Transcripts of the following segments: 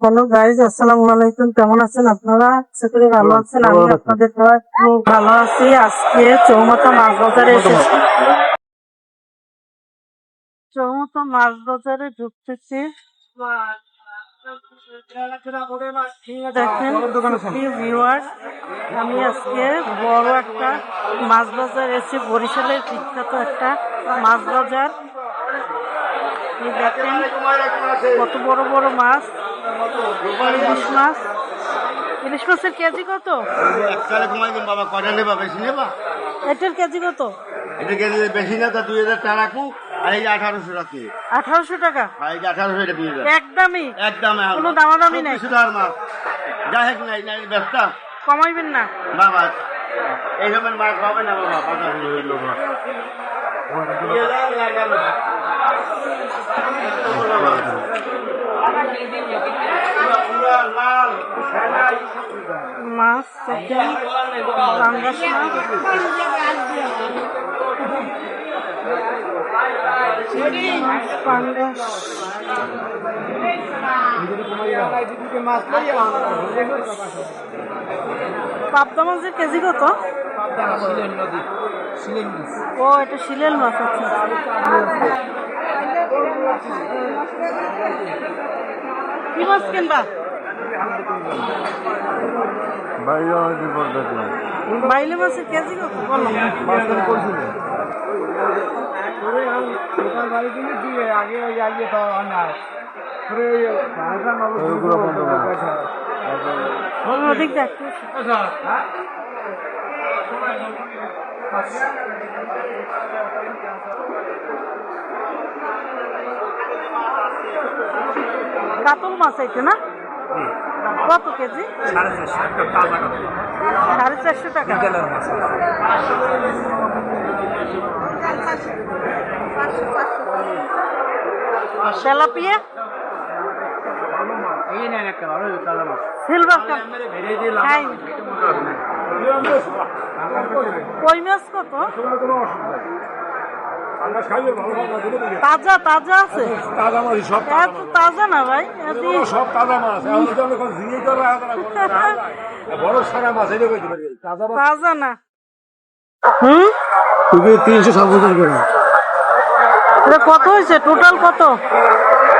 Hello guys আসসালামু আলাইকুম। কেমন আছেন আপনারা? আশা করি ভালো আছেন। আমি আপনাদের খুব ভালো আছি। আজকে চৌমাথা মাছ বাজারে এসেছি চৌমাথা মাছ বাজারে ঢুকতেছি। আমি আজকে বড় একটা মাছ বাজার এসেছি। বরিশালের বিখ্যাত একটা মাছ বাজার। দেখেন কত বড় বড় মাছ? ইলিশ মাছ? ইলিশ মাছের কেজি কত? এটার কেজি কত? এটা কেজি বেশি না তা দুই হাজার টাকা আর এই আঠারোশো রাখি আঠারোশো টাকা? আর এই আঠারোশো এটা দুই হাজার। একদমই? একদম কোনো দামাদামি নাই। কিছু আর মাছ। যাই হোক নাই নাই ব্যস্তা। কমাইবেন না? বাবা এই সময় মাছ পাবে না বাবা পাঁচা কিলো হইল বাবা। লাল মাছ দেখেন পাঙ্গাস মাছ পাঙ্গাস পাবদা মাছের কেজি কত? ও এটা শিলেল মাছ আছে কি মাছ কিনবা? বাইলে মাছের কেজি কত? বলো। দেখতে কাতল মাছ এইটা না? কত কেজি? সাড়ে চারশো টাকা। তেলাপিয়া? সিলভার কাপ খাই কই মাছ কত? তাজা তাজা আছে? তাজা মাছ সব এত তাজা না ভাই সব তাজা মাছ। এখন ঝিঙে বড় সারা মাছ এটা কইতে পারি তাজা মাছ। তাজা না। হুম? তুমি তিনশো সাত বছর করে। এটা কত হয়েছে? টোটাল কত?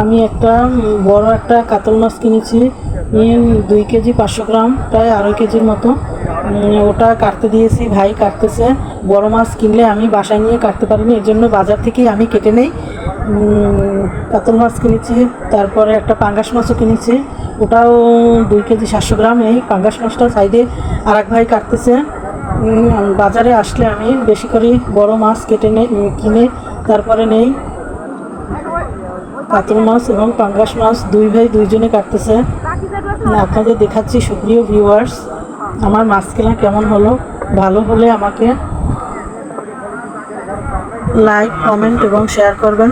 আমি একটা বড় একটা কাতল মাছ কিনেছি। নিয়ে দুই কেজি পাঁচশো গ্রাম, প্রায় আড়াই কেজির মতো। ওটা কাটতে দিয়েছি, ভাই কাটতেছে। বড় মাছ কিনলে আমি বাসায় নিয়ে কাটতে পারিনি, এর জন্য বাজার থেকেই আমি কেটে নেই। কাতল মাছ কিনেছি, তারপরে একটা পাঙ্গাস মাছও কিনেছি। ওটাও দুই কেজি সাতশো গ্রাম, এই পাঙ্গাস মাছটা সাইডে আর এক ভাই কাটতেছে। বাজারে আসলে আমি বেশি করে বড় মাছ কেটে নেই কিনে তারপরে নেই। কাতল মাছ এবং পাঙ্গাস মাছ দুই ভাই দুইজনে কাটতেছে। আপনাদের দেখাচ্ছি, সুপ্রিয় ভিউয়ার্স আমার মাছ কেনা কেমন হলো? ভালো হলে আমাকে লাইক কমেন্ট এবং শেয়ার করবেন।